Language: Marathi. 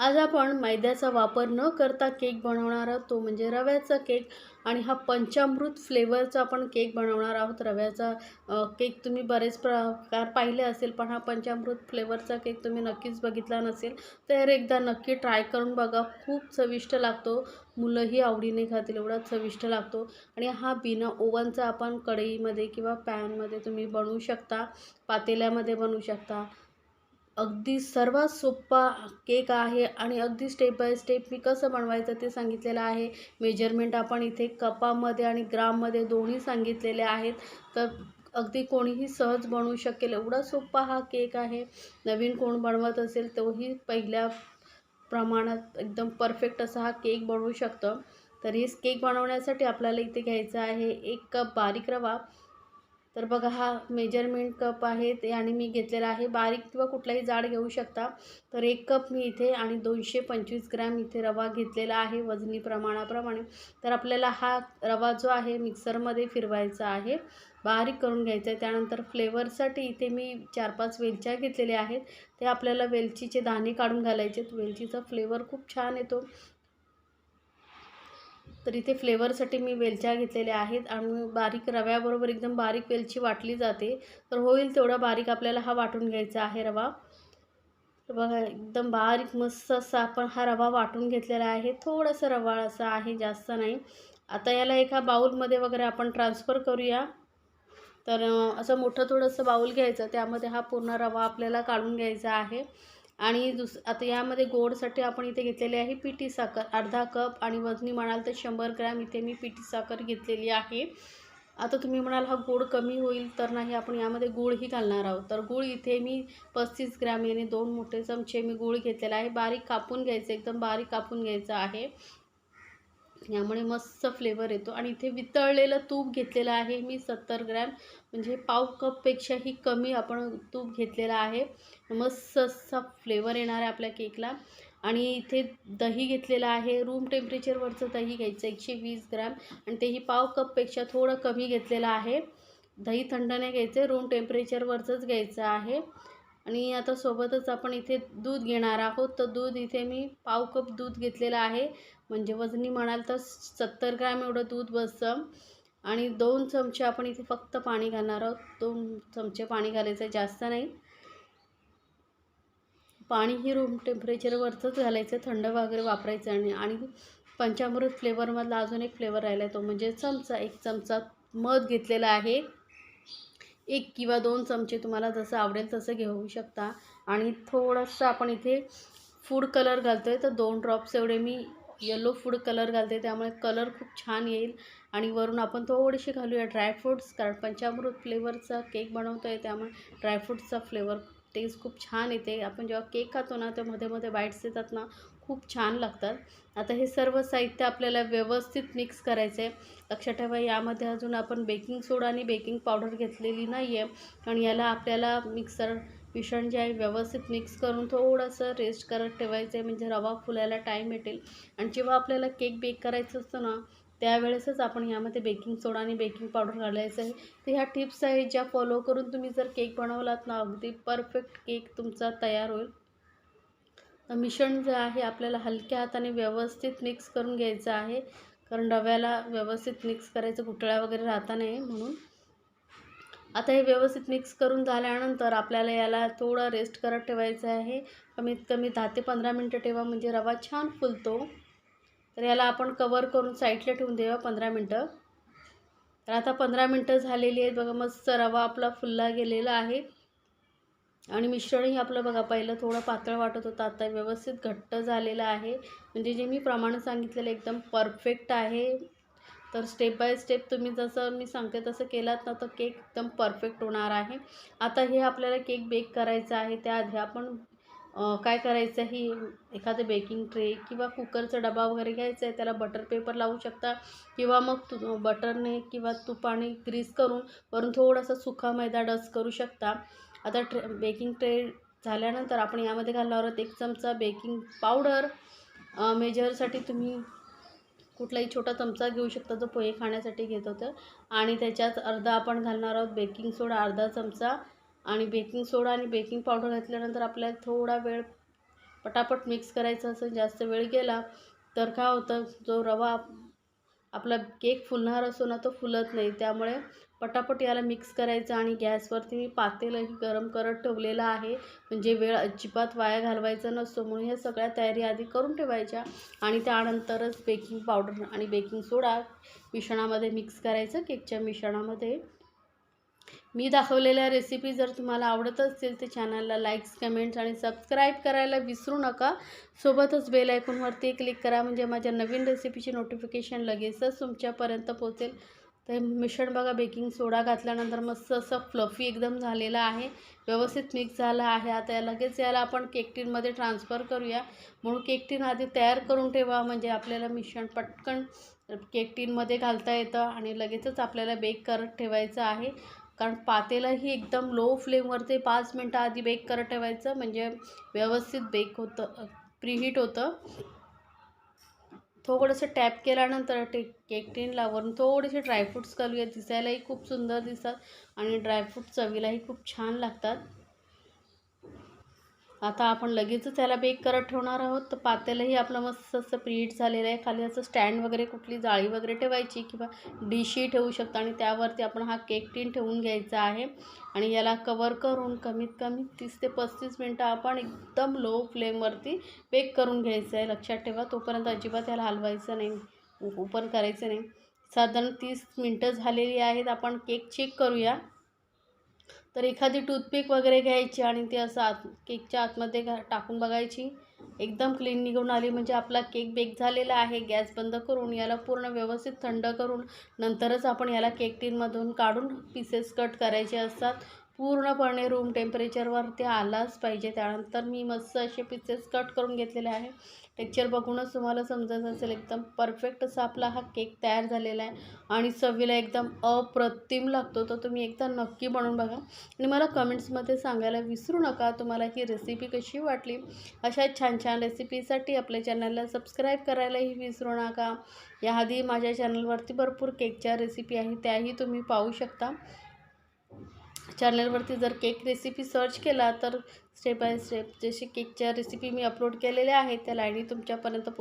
आज आपण मैद्याचा वापर न करता केक बनवणार आहोत. तो म्हणजे रव्याचा केक. आणि हा पंचामृत फ्लेवरचा आपण केक बनवणार आहोत. रव्याचा केक तुम्ही बरेच प्रकार पाहिले असेल पण हा पंचामृत फ्लेवरचा केक तुम्ही नक्कीच बघितला नसेल तर एकदा नक्की ट्राय करून बघा. खूप चविष्ट लागतो. मुलंही आवडीने खातील एवढा चविष्ट लागतो. आणि हा बिना ओव्हनचा आपण कढईमध्ये किंवा पॅनमध्ये तुम्ही बनवू शकता पातेल्यामध्ये बनवू शकता. अगदी सर्वात सोपा केक आहे आणि अगदी स्टेप बाय स्टेप मी कसं बनवायचं ते सांगितलेलं आहे. मेजरमेंट आपण इथे कपामध्ये आणि ग्राममध्ये दोन्ही सांगितलेले आहेत. तर अगदी कोणीही सहज बनवू शकेल. एवढा सोपा हा केक आहे. नवीन कोण बनवत असेल तोही पहिल्या प्रमाणात एकदम परफेक्ट असा हा केक बनवू शकतं. तर हे केक बनवण्यासाठी आपल्याला इथे घ्यायचं आहे एक कप बारीक रवा. तर बघा हा मेजरमेंट कप आहे ते आणि मी घेतलेला आहे. बारीक किंवा कुठलाही जाड घेऊ शकता. तर एक कप मी इथे आणि दोनशे पंचवीस ग्रॅम इथे रवा घेतलेला आहे वजनी प्रमाणाप्रमाणे. तर आपल्याला हा रवा जो आहे मिक्सरमध्ये फिरवायचा आहे. बारीक करून घ्यायचा आहे. त्यानंतर फ्लेवरसाठी इथे मी चार पाच वेलच्या घेतलेल्या आहेत. ते आपल्याला वेलचीचे दाणे काढून घालायचे वेलचीचा फ्लेवर खूप छान येतो. तर इथे फ्लेवरसाठी मी वेलच्या घेतलेल्या आहेत आणि बारीक रव्याबरोबर एकदम बारीक वेलची वाटली जाते. तर होईल तेवढा बारीक आपल्याला हा वाटून घ्यायचा आहे रवा. तर बघा एकदम बारीक मस्त असा आपण हा रवा वाटून घेतलेला आहे. थोडंसं रवा असा आहे जास्त नाही. आता याला एका बाऊलमध्ये वगैरे आपण ट्रान्सफर करूया. तर असं मोठं थोडंसं बाऊल घ्यायचं त्यामध्ये हा पूर्ण रवा आपल्याला काढून घ्यायचा आहे. आणि दुस आता यामध्ये गोडसाठी आपण इथे घेतलेली आहे पिठी साखर. अर्धा कप आणि वजनी म्हणाल तर शंभर ग्रॅम इथे मी पिठी साखर घेतलेली आहे. आता तुम्ही म्हणाल हा गोड कमी होईल तर नाही आपण यामध्ये गूळही घालणार आहोत. तर गूळ इथे मी पस्तीस ग्रॅम याने दोन मोठे चमचे मी गूळ घेतलेला आहे. बारीक कापून घ्यायचं एकदम बारीक कापून घ्यायचं आहे. यामुळे मस्त फ्लेवर येतो. आणि इथे वितळलेलं तूप घेतलेलं आहे मी सत्तर ग्रॅम. म्हणजे पाव कपपेक्षाही कमी आपण तूप घेतलेलं आहे. मस्त असा फ्लेवर येणार आहे आपल्या केकला आणि इथे दही घेतलेलं आहे. रूम टेम्परेचरवरचं दही घ्यायचं एकशे वीस ग्रॅम. आणि तेही पाव कपपेक्षा थोडं कमी घेतलेलं आहे. दही थंड नाही घ्यायचं रूम टेम्परेचरवरचंच घ्यायचं आहे. आणि आता सोबतच आपण इथे दूध घेणार आहोत. तर दूध इथे मी पाव कप दूध घेतलेलं आहे. म्हणजे वजनी म्हणाल तर सत्तर ग्रॅम एवढं दूध बसतं. आणि दोन चमचे आपण इथे फक्त पाणी घालणार आहोत. दोन चमचे पाणी घालायचं जास्त नाही. पाणीही रूम टेम्परेचरवरचंच घालायचं थंड वगैरे वापरायचं आणि आणि पंचामृत फ्लेवरमधला अजून एक फ्लेवर राहिला आहे तो म्हणजे चमचा. एक चमचा मध घेतलेला आहे. एक किंवा दोन चमचे तुम्हाला जसं आवडेल तसं घेऊ शकता. आणि थोडंसं आपण इथे फूड कलर घालतो आहे तर दोन ड्रॉप्स एवढे मी येलो फूड कलर घालते. त्यामुळे कलर खूप छान येईल. आणि वरून आपण थोडेसे घालूया ड्रायफ्रूट्स कारण पंचामृत फ्लेवरचा केक बनवतो आहे त्यामुळे ड्रायफ्रूट्सचा फ्लेवर टेस्ट खूप छान येते. आपण जेव्हा केक खातो ना तर मध्ये मध्ये बाईट्स येतात ना खूप छान लागतात. आता हे सर्व साहित्य आपल्याला व्यवस्थित मिक्स करायचं आहे लक्षात ठेवा यामध्ये अजून आपण बेकिंग सोडा आणि बेकिंग पावडर घेतलेली नाही आहे आणि याला आपल्याला मिक्सर मिश्रण जे आहे व्यवस्थित मिक्स करून थोडंसं रेस्ट करत ठेवायचं आहे म्हणजे रवा फुलायला टाईम भेटेल. आणि जेव्हा आपल्याला केक बेक करायचं असतं ना त्यावेळेसच आपण यामध्ये बेकिंग सोडा आणि बेकिंग पावडर घालायचं आहे तर ह्या टिप्स आहेत ज्या फॉलो करून तुम्ही जर केक बनवलात ना अगदी परफेक्ट केक तुमचा तयार होईल. मिश्रण जे आहे आपल्याला हलक्या हाताने व्यवस्थित मिक्स करून घ्यायचं आहे. कारण रव्याला व्यवस्थित मिक्स करायचं गुठळ्या वगैरे राहता नाही म्हणून. आता हे व्यवस्थित मिक्स करून झाल्यानंतर आपल्याला याला थोडं रेस्ट करत ठेवायचं आहे. कमीत कमी दहा ते पंधरा मिनटं ठेवा म्हणजे रवा छान फुलतो. तर याला आपण कवर करून साईडला ठेवून देऊया पंधरा मिनटं. तर आता पंधरा मिनटं झालेली आहेत बघा मस्त रवा आपला फुलला गेलेला आहे. आणि मिश्रणही आपलं बघा पहिलं थोडं पातळ वाटत होतं आता व्यवस्थित घट्ट झालेलं आहे. म्हणजे जे मी प्रमाण सांगितलेलं एकदम परफेक्ट आहे. तर स्टेप बाय स्टेप तुम्ही जसं मी सांगते तसं केलात ना तर केक एकदम परफेक्ट होणार आहे. आता हे आपल्याला केक बेक करायचं आहे त्याआधी आपण काय करायचं आहे एखादं बेकिंग ट्रे किंवा कुकरचा डबा वगैरे घ्यायचा आहे त्याला बटर पेपर लावू शकता. किंवा मग तु बटरने किंवा तुपाने ग्रीस करून वरून थोडासा सुका मैदा डस्ट करू शकता. आता ट्रे बेकिंग ट्रे झाल्यानंतर आपण यामध्ये घालणार आहोत एक चमचा बेकिंग पावडर मेजरसाठी तुम्ही कुठलाही छोटा चमचा घेऊ शकता जो पोहे खाण्यासाठी घेत होतं. आणि त्याच्यात अर्धा आपण घालणार आहोत बेकिंग सोडा अर्धा चमचा. आणि बेकिंग सोडा आणि बेकिंग पावडर घातल्यानंतर आपल्याला थोडा वेळ पटापट मिक्स करायचं असेल जास्त वेळ गेला तर काय होतं जो रवा आपला केक फुलणार असो ना तो फुलत नाही. त्यामुळे पटापट याला मिक्स करायचं आणि गॅसवरती मी पातेलंही गरम करत ठेवलेलं आहे. म्हणजे वेळ अजिबात वाया घालवायचा नसतो. म्हणून ह्या सगळ्या तयारी आधी करून ठेवायच्या आणि त्यानंतरच बेकिंग पावडर आणि बेकिंग सोडा मिश्रणामध्ये मिक्स करायचं केकच्या मिश्रणामध्ये. मी दाखवलेल्या रेसिपी जर तुम्हाला आवडत असतील तर चॅनलला लाईक्स कमेंट्स आणि सबस्क्राईब करायला विसरू नका. सोबतच बेल आयकॉनवरती क्लिक करा. म्हणजे माझ्या नवीन रेसिपीची नोटिफिकेशन लगेचच तुमच्यापर्यंत पोहोचेल. तर मिश्रण बघा बेकिंग सोडा घातल्यानंतर मस्त असं फ्लफी एकदम झालेलं आहे. व्यवस्थित मिक्स झालं आहे. आता या लगेच याला आपण केक टीनमध्ये ट्रान्सफर करूया. म्हणून केक टीन आधी तयार करून ठेवा. म्हणजे आपल्याला मिश्रण पटकन केक टीनमध्ये घालता येतं आणि लगेचच आपल्याला बेक करत ठेवायचं आहे. कारण पातेलाही एकदम लो फ्लेमवरती पाच मिनटं आधी बेक करत ठेवायचं. म्हणजे व्यवस्थित बेक होतं प्रीहीट होतं. थोडंसं टॅप केल्यानंतर टे केक टीनला वरून थोडेसे ड्रायफ्रूट्स घालूया. दिसायलाही खूप सुंदर दिसतात आणि ड्रायफ्रूट चवीलाही खूप छान लागतात. आता आपण लगेचच याला बेक करत ठेवणार आहोत. तर पातेलंही आपलं मस्त असं प्रीट झालेलं आहे. खाली असं स्टँड वगैरे कुठली जाळी वगैरे ठेवायची किंवा डिशही ठेवू शकता. आणि त्यावरती आपण हा केक टीन ठेवून घ्यायचा आहे. आणि याला कवर करून कमीत कमी तीस ते पस्तीस मिनटं आपण एकदम लो फ्लेमवरती बेक करून घ्यायचं आहे. लक्षात ठेवा तोपर्यंत अजिबात याला हलवायचं नाही. ओपन करायचं नाही. साधारण तीस मिनटं झालेली आहेत. आपण केक चेक करूया. तर एखादी टूथपिक वगैरे घ्यायची आणि ती असं आत केकच्या आतमध्ये घा टाकून बघायची. एकदम क्लीन निघून आली म्हणजे आपला केक बेक झालेला आहे. गॅस बंद करून याला पूर्ण व्यवस्थित थंड करून नंतरच आपण याला केक टीनमधून काढून पीसेस कट करायचे असतात. पूर्णपणे रूम टेम्परेचरवरती आलाच पाहिजे. त्यानंतर मी मस्त असे पिसेस कट करून घेतलेले आहे. टेक्चर बघूनच तुम्हाला समजत असेल एकदम परफेक्ट असा आपला हा केक तयार झालेला आहे. आणि चवीला एकदम अप्रतिम लागतो. तर तुम्ही एकदा नक्की बनवून बघा. आणि मला कमेंट्समध्ये सांगायला विसरू नका. तुम्हाला ही रेसिपी कशी वाटली? अशा छान छान रेसिपीसाठी आपल्या चॅनलला सबस्क्राईब करायलाही विसरू नका. याआधी माझ्या चॅनलवरती भरपूर केकच्या रेसिपी आहे त्याही तुम्ही पाहू शकता. चॅनलवरती जर केक रेसिपी सर्च केला तर स्टेप बाय स्टेप जसे केकच्या रेसिपी मी अपलोड केलेल्या आहेत त्या लाईनी तुमच्यापर्यंत पोच